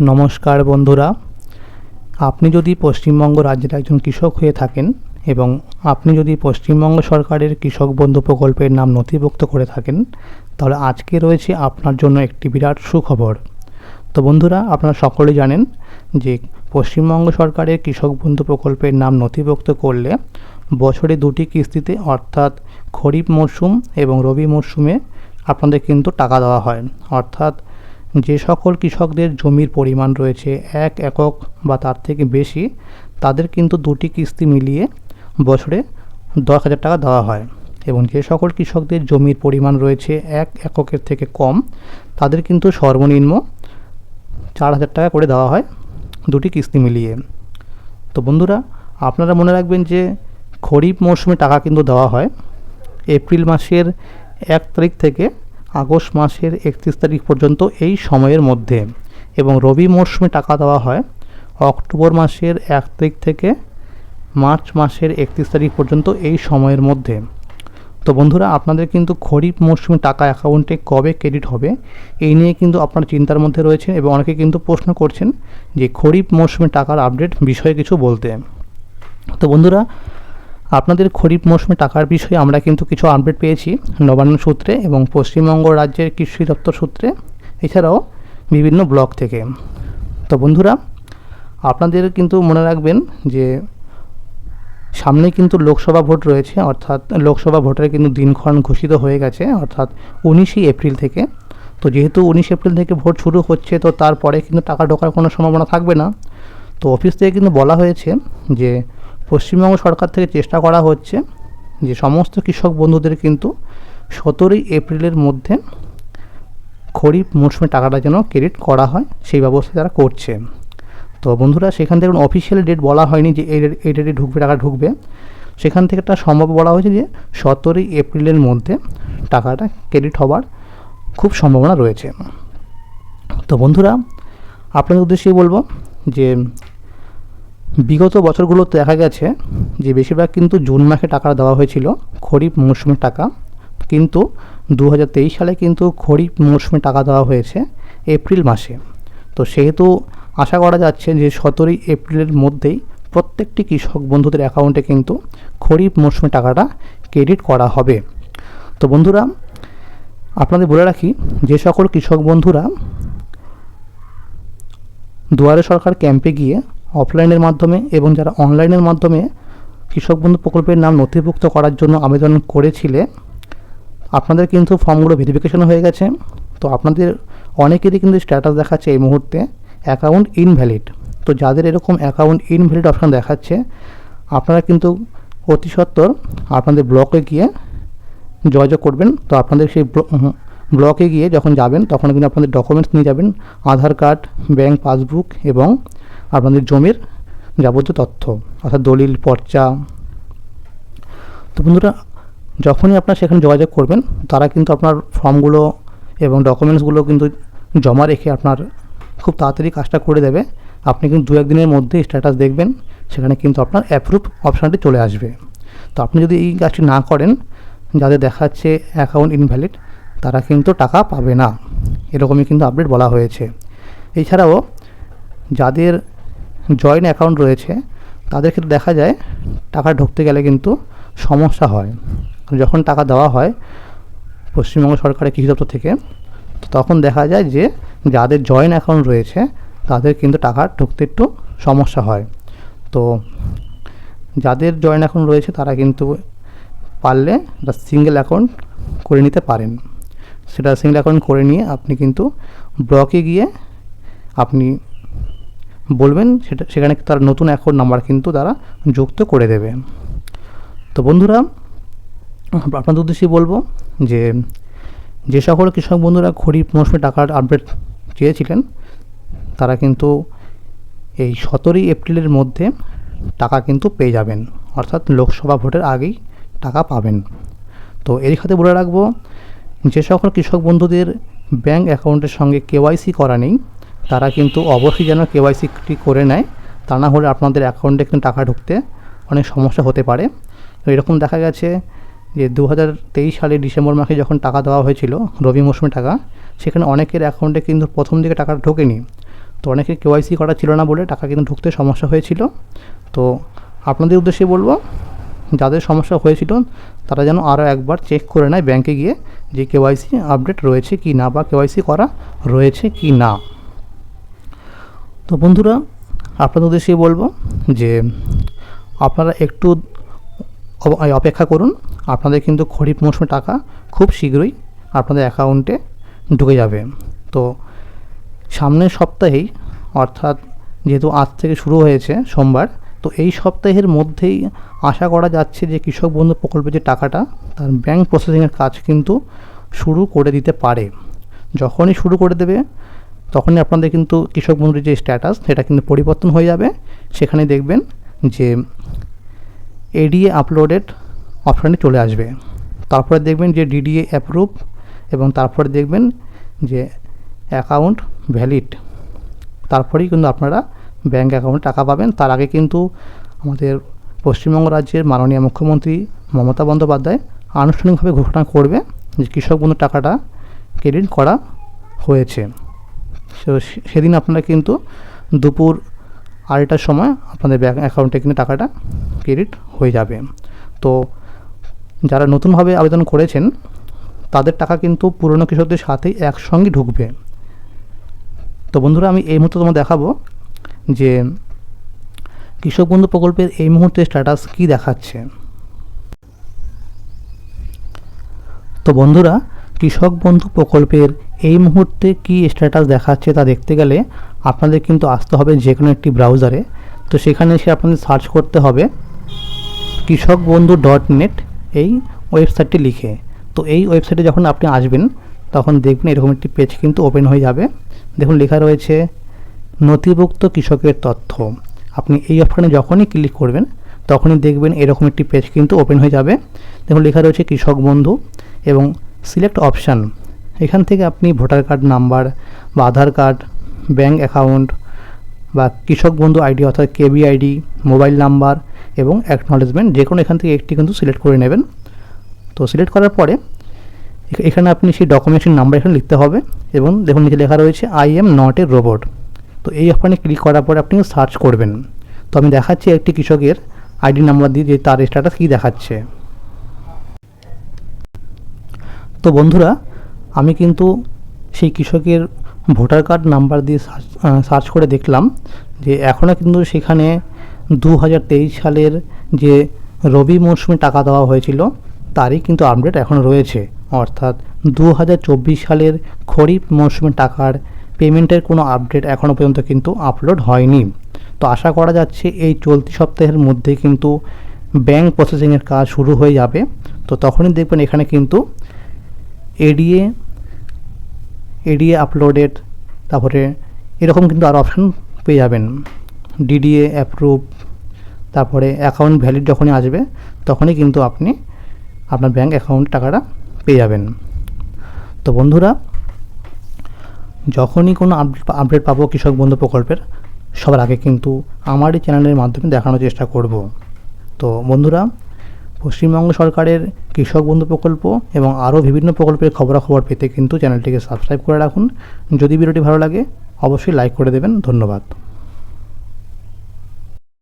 নমস্কার বন্ধুরা। আপনি যদি পশ্চিমবঙ্গ রাজ্যের একজন কৃষক হয়ে থাকেন এবং আপনি যদি পশ্চিমবঙ্গ সরকারের কৃষক বন্ধু প্রকল্পের নাম নথিভুক্ত করে থাকেন, তাহলে আজকে রয়েছে আপনার জন্য একটি বিরাট সুখবর। তো বন্ধুরা, আপনারা সকলেই জানেন যে পশ্চিমবঙ্গ সরকারের কৃষক বন্ধু প্রকল্পের নাম নথিভুক্ত করলে বছরে দুটি কিস্তিতে, অর্থাৎ খরিফ মরশুম এবং রবি মরশুমে আপনাদের কিন্তু টাকা দেওয়া হয়। অর্থাৎ যে সকল কৃষকদের জমির পরিমাণ রয়েছে এক একক বা তার থেকে বেশি, তাদের কিন্তু দুটি কিস্তি মিলিয়ে বছরে দশ হাজার টাকা দেওয়া হয়। এবং যে সকল কৃষকদের জমির পরিমাণ রয়েছে এক এককের থেকে কম, তাদের কিন্তু সর্বনিম্ন চার হাজার টাকা করে দেওয়া হয় দুটি কিস্তি মিলিয়ে। তো বন্ধুরা, আপনারা মনে রাখবেন যে খরিফ মরশুমে টাকা কিন্তু দেওয়া হয়। এপ্রিল মাসের এক তারিখ থেকে আগস্ট মাসের একত্রিশ তারিখ পর্যন্ত এই সময়ের মধ্যে এবং রবি মরশুমে টাকা দেওয়া হয়, অক্টোবর মাসের এক তারিখ থেকে মার্চ মাসের একত্রিশ তারিখ পর্যন্ত এই সময়ের মধ্যে। তো বন্ধুরা, আপনাদের কিন্তু খরিফ মরশুমে টাকা অ্যাকাউন্টে কবে ক্রেডিট হবে এই নিয়ে কিন্তু আপনার চিন্তার মধ্যে রয়েছেন এবং অনেকে কিন্তু প্রশ্ন করছেন যে খরিফ মরশুমে টাকার আপডেট বিষয়ে কিছু বলতে। তো বন্ধুরা আপনাদের খরিফ মৌসুমে টাকার বিষয়ে আমরা কিন্তু কিছু আপডেট পেয়েছি নবান্ন সূত্রে এবং পশ্চিমবঙ্গ রাজ্যের কৃষি দপ্তর সূত্রে, এছাড়াও বিভিন্ন ব্লক থেকে। তো বন্ধুরা, আপনাদের কিন্তু মনে রাখবেন যে সামনে কিন্তু লোকসভা ভোট রয়েছে, অর্থাৎ লোকসভা ভোটের কিন্তু দিনক্ষণ ঘোষিত হয়ে গেছে, অর্থাৎ উনিশে এপ্রিল থেকে। তো যেহেতু উনিশ এপ্রিল থেকে ভোট শুরু হচ্ছে, তো তারপরে কিন্তু টাকা ঢোকার কোনো সম্ভাবনা থাকবে না। তো অফিস থেকে কিন্তু বলা হয়েছে যে পশ্চিমবঙ্গ সরকার থেকে চেষ্টা করা হচ্ছে যে সমস্ত কৃষক বন্ধুদের কিন্তু সতেরোই এপ্রিলের মধ্যে খরিফ মরশুমে টাকাটা যেন ক্রেডিট করা হয়, সেই ব্যবস্থা তারা করছে। তো বন্ধুরা, সেখান থেকে অফিসিয়াল ডেট বলা হয়নি যে এই এই ডেটে ঢুকবে টাকা ঢুকবে। সেখান থেকে একটা সম্ভব বলা হয়েছে যে সতেরোই এপ্রিলের মধ্যে টাকাটা ক্রেডিট হবার খুব সম্ভাবনা রয়েছে। তো বন্ধুরা, আপনাদের উদ্দেশ্যেই বলব যে বিগত বছরগুলোতে দেখা গেছে যে বেশিরভাগ কিন্তু জুন মাসে টাকা দেওয়া হয়েছিল খরিফ মরশুমের টাকা। কিন্তু দু হাজার তেইশ সালে কিন্তু খরিফ মরশুমে টাকা দেওয়া হয়েছে এপ্রিল মাসে। তো সেহেতু আশা করা যাচ্ছে যে সতেরোই এপ্রিলের মধ্যেই প্রত্যেকটি কৃষক বন্ধুদের অ্যাকাউন্টে কিন্তু খরিফ মরশুমে টাকাটা ক্রেডিট করা হবে। তো বন্ধুরা, আপনাদের বলে রাখি যে সকল কৃষক বন্ধুরা দুয়ারে সরকার ক্যাম্পে গিয়ে অফলাইনের মাধ্যমে এবং যারা অনলাইনের মাধ্যমে কৃষক বন্ধু প্রকল্পের নাম নথিভুক্ত করার জন্য আবেদন করেছিলে, আপনাদের কিন্তু ফর্মগুলো ভেরিফিকেশন হয়ে গেছে। তো আপনাদের অনেকেরই কিন্তু স্ট্যাটাস দেখাচ্ছে এই মুহূর্তে অ্যাকাউন্ট ইনভ্যালিড তো যাদের এরকম অ্যাকাউন্ট ইনভ্যালিড অপশান দেখাচ্ছে, আপনারা কিন্তু অতি সত্বর আপনাদের ব্লকে গিয়ে যোগাযোগ করবেন। তো আপনাদের সেই ব্লকে গিয়ে যখন যাবেন, তখন কিন্তু আপনাদের ডকুমেন্টস নিয়ে যাবেন, আধার কার্ড ব্যাঙ্ক পাসবুক এবং আপনাদের জমির যাবতীয় তথ্য, অর্থাৎ দলিল, পর্চা। তো বন্ধুরা, যখনই আপনার সেখানে যোগাযোগ করবেন, তারা কিন্তু আপনার ফর্মগুলো এবং ডকুমেন্টসগুলো কিন্তু জমা রেখে আপনার খুব তাড়াতাড়ি কাজটা করে দেবে। আপনি কিন্তু দু একদিনের মধ্যে স্ট্যাটাস দেখবেন, সেখানে কিন্তু আপনার অ্যাপ্রুভ অপশানটি চলে আসবে। তো আপনি যদি এই কাজটি না করেন, যাদের দেখাচ্ছে অ্যাকাউন্ট ইনভ্যালিড তারা কিন্তু টাকা পাবে না। এরকমই কিন্তু আপডেট বলা হয়েছে। এছাড়াও, যাদের জয়েন্ট অ্যাকাউন্ট রয়েছে, তাদের ক্ষেত্রে দেখা যায় টাকা ঢুকতে গেলে কিন্তু সমস্যা হয়। যখন টাকা দেওয়া হয় পশ্চিমবঙ্গ সরকারের কৃষি দপ্তর থেকে তখন দেখা যায় যে যাদের জয়েন্ট অ্যাকাউন্ট রয়েছে, তাদের কিন্তু টাকা ঢুকতে একটু সমস্যা হয়। তো যাদের জয়েন্ট অ্যাকাউন্ট রয়েছে, তারা কিন্তু পারলে সিঙ্গেল অ্যাকাউন্ট করে নিতে পারেন। সেটা সিঙ্গেল অ্যাকাউন্ট করে নিয়ে আপনি কিন্তু ব্লকে গিয়ে আপনি বলবেন, সেটা, সেখানে তার নতুন অ্যাকাউন্ট নাম্বার কিন্তু তারা যুক্ত করে দেবে। তো বন্ধুরা, আপনাদের উদ্দেশ্যে বলব যে যে সকল কৃষক বন্ধুরা খরিফ মৌসুমে টাকার আপডেট চেয়েছিলেন, তারা কিন্তু এই সতেরোই এপ্রিলের মধ্যে টাকা কিন্তু পেয়ে যাবেন। অর্থাৎ লোকসভা ভোটের আগেই টাকা পাবেন। তো এর খাতে বলে রাখব, যে সকল কৃষক বন্ধুদের ব্যাঙ্ক অ্যাকাউন্টের সঙ্গে কেওয়াইসি করা নেই তারা কিন্তু অবশ্যই যেন কেওয়াইসিটি করে নেয়। তা না হলে আপনাদের অ্যাকাউন্টে কিন্তু টাকা ঢুকতে অনেক সমস্যা হতে পারে। এরকম দেখা গেছে যে দু হাজার তেইশ সালের ডিসেম্বর মাসে যখন টাকা দেওয়া হয়েছিল, রবি মৌসুমে টাকা, সেখানে অনেকের অ্যাকাউন্টে কিন্তু প্রথম দিকে টাকা ঢোকেনি। তো অনেকে কেওয়াইসি করা ছিল না বলে টাকা কিন্তু ঢুকতে সমস্যা হয়েছিল। তো আপনাদের উদ্দেশ্যে বলব, যাদের সমস্যা হয়েছিল, তারা যেন আরও একবার চেক করে নেয় ব্যাংকে গিয়ে যে কেওয়াইসি আপডেট রয়েছে কি না বা কেওয়াইসি করা রয়েছে কি না। তো বন্ধুরা, আপনাদের উদ্দেশ্যে বলব যে আপনারা একটু অপেক্ষা করুন। আপনাদের কিন্তু খরিফ মৌসুমে টাকা খুব শীঘ্রই আপনাদের অ্যাকাউন্টে ঢুকে যাবে। তো সামনের সপ্তাহেই, অর্থাৎ যেহেতু আজ থেকে শুরু হয়েছে সোমবার, তো এই সপ্তাহের মধ্যেই আশা করা যাচ্ছে যে কৃষক বন্ধু প্রকল্পের যে টাকাটা, তার ব্যাংক প্রসেসিংয়ের কাজ কিন্তু শুরু করে দিতে পারে। যখনই শুরু করে দেবে তখনই আপনাদের কিন্তু কৃষক বন্ধুর যে স্ট্যাটাস সেটা কিন্তু পরিবর্তন হয়ে যাবে। সেখানে দেখবেন যে এডিএ আপলোডেড অপশানে চলে আসবে। তারপরে দেখবেন যে ডিডিএ অ্যাপ্রুভ এবং তারপরে দেখবেন যে অ্যাকাউন্ট ভ্যালিড তারপরেই কিন্তু আপনারা ব্যাঙ্ক অ্যাকাউন্টে টাকা পাবেন। তার আগে কিন্তু আমাদের পশ্চিমবঙ্গ রাজ্যের মাননীয় মুখ্যমন্ত্রী মমতা বন্দ্যোপাধ্যায় আনুষ্ঠানিকভাবে ঘোষণা করবে যে কৃষক বন্ধু টাকাটা ক্রেডিট করা হয়েছে। তো সেদিন আপনারা কিন্তু দুপুর আড়াইটার সময় আপনাদের ব্যাঙ্ক অ্যাকাউন্টে কিন্তু টাকাটা ক্রেডিট হয়ে যাবে। তো যারা নতুনভাবে আবেদন করেছেন, তাদের টাকা কিন্তু পুরনো কৃষকদের সাথেই একসঙ্গে ঢুকবে। তো বন্ধুরা, আমি এই মুহূর্তে তোমার দেখাবো যে কৃষক বন্ধু প্রকল্পের এই মুহূর্তে স্ট্যাটাস কী দেখাচ্ছে। তো বন্ধুরা, কৃষক বন্ধু প্রকল্পের এই মুহূর্তে কী স্ট্যাটাস দেখাচ্ছে তা দেখতে গেলে আপনাদের কিন্তু আসতে হবে যে কোনো একটি ব্রাউজারে তো সেখানে এসে আপনাদের সার্চ করতে হবে কৃষক বন্ধু ডট নেট এই ওয়েবসাইটটি লিখে। তো এই ওয়েবসাইটে যখন আপনি আসবেন, তখন দেখবেন এরকম একটি পেজ কিন্তু ওপেন হয়ে যাবে। দেখুন, লেখা রয়েছে, নথিভুক্ত কৃষকের তথ্য। আপনি এই অপশানে যখনই ক্লিক করবেন, তখনই দেখবেন এরকম একটি পেজ কিন্তু ওপেন হয়ে যাবে। দেখুন, লেখা রয়েছে কৃষক বন্ধু এবং সিলেক্ট অপশান এখান থেকে আপনি ভোটার কার্ড নাম্বার বা আধার কার্ড ব্যাঙ্ক অ্যাকাউন্ট বা কৃষক বন্ধু আইডি অর্থাৎ কেবি আইডি মোবাইল নাম্বার এবং অ্যাকনলেজমেন্ট যে কোনো এখান থেকে একটি কিন্তু সিলেক্ট করে নেবেন। তো সিলেক্ট করার পরে এখানে আপনি সেই ডকুমেন্টের নাম্বার এখানে লিখতে হবে এবং দেখুন নিচে লেখা রয়েছে I am not a robot তো এই অপশানে ক্লিক করার পরে আপনি সার্চ করবেন। তো আমি দেখাচ্ছি একটি কৃষকের আইডি নাম্বার দিয়ে যে তার স্ট্যাটাস কী দেখাচ্ছে। তো বন্ধুরা আমি কিন্তু সেই কৃষকের ভোটার কার্ড নাম্বার দিয়ে সার্চ সার্চ করে দেখলাম যে এখনও কিন্তু সেখানে দু হাজার তেইশ সালের যে রবি মরশুমে টাকা দেওয়া হয়েছিল, তারই কিন্তু আপডেট এখন রয়েছে। অর্থাৎ দু হাজার চব্বিশ সালের খরিফ মরশুমে টাকার পেমেন্টের কোনো আপডেট এখনও পর্যন্ত কিন্তু আপলোড হয়নি। তো আশা করা যাচ্ছে এই চলতি সপ্তাহের মধ্যে কিন্তু ব্যাংক প্রসেসিংয়ের কাজ শুরু হয়ে যাবে। তো তখনই দেখবেন এখানে কিন্তু এডিএ এডিএ আপলোডেড তারপরে এরকম কিন্তু আর অপশান পেয়ে যাবেন। ডিডিএ অ্যাপ্রুভ তারপরে অ্যাকাউন্ট ভ্যালিড যখনই আসবে, তখনই কিন্তু আপনি আপনার ব্যাঙ্ক অ্যাকাউন্ট টাকাটা পেয়ে যাবেন। তো বন্ধুরা, যখনই কোনো আপডেট আপডেট পাবো কৃষক বন্ধু প্রকল্পের, সবার আগে কিন্তু আমার এই চ্যানেলের মাধ্যমে দেখানোর চেষ্টা করব। তো বন্ধুরা পশ্চিমবঙ্গ সরকারের কৃষক বন্ধু প্রকল্প এবং আরও বিভিন্ন প্রকল্পের খবরাখবর পেতে কিন্তু চ্যানেলটিকে সাবস্ক্রাইব করে রাখুন। যদি ভিডিওটি ভালো লাগে, অবশ্যই লাইক করে দেবেন। ধন্যবাদ।